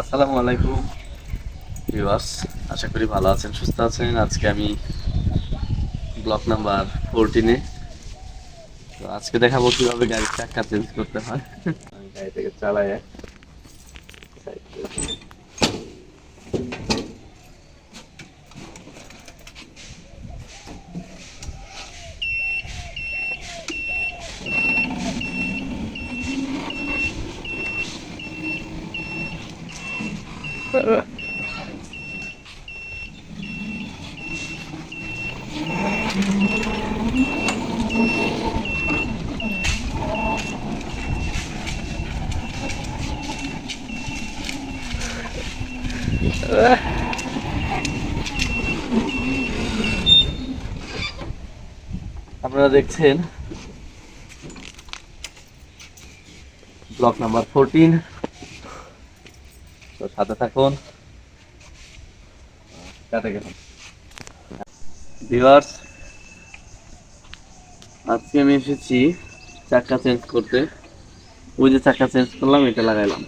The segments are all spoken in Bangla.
আসসালামু আলাইকুম। ভিউয়ার্স আশা করি ভালো আছেন সুস্থ আছেন। আজকে আমি ব্লক নাম্বার ফোরটিনে তো আজকে দেখাবো কীভাবে গাড়ির চাকা চেঞ্জ করতে হয়। গাড়ি থেকে চালাই আপনারা দেখছেন ব্লক নাম্বার ফোরটিন তো সাথে থাকুন। ভিউয়ার্স, আজকে আমি এসেছি চাকা চেঞ্জ করতে। ওই যে চাকা চেঞ্জ করলাম, এটা লাগাইলাম।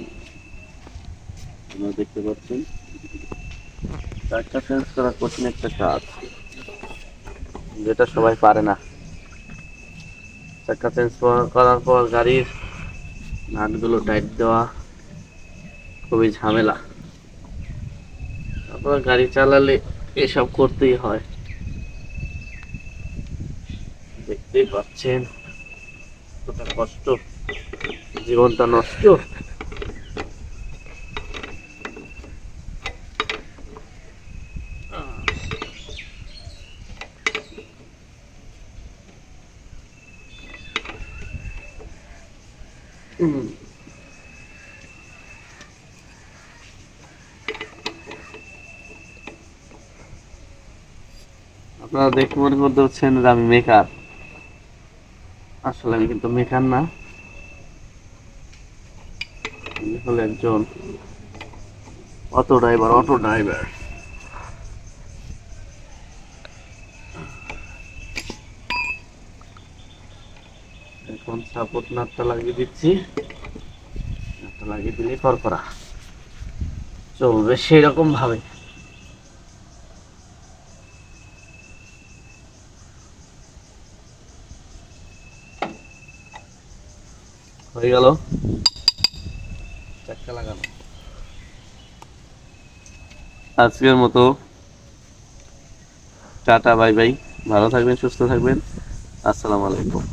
দেখতে পাচ্ছেন। চাকা চেঞ্জ করা কঠিন একটা কাজ, যেটা সবাই পারে না। চাকা চেঞ্জ করার পর গাড়ির নাটগুলো টাইট দেওয়া খুবই ঝামেলা। তারপর গাড়ি চালালে এসব করতেই হয়। দেখতেই পাচ্ছেন, কতটা কষ্ট, জীবনটা নষ্ট। হুম। আপনারা দেখে মনে করতে হচ্ছেন যে আমি মেকার। আসলে আমি কিন্তু মেকার না। হলো একজন অটো ড্রাইভার অটো ড্রাইভার। এখন সাপোর্ট নাটটা লাগিয়ে দিচ্ছি। নাটটা লাগিয়ে দিলে করা চলবে সেরকম ভাবে হয়ে গেল। চাক্কা লাগানো। আজকের মতো। Tata bye bye. ভালো থাকবেন সুস্থ থাকবেন। আসসালামু আলাইকুম।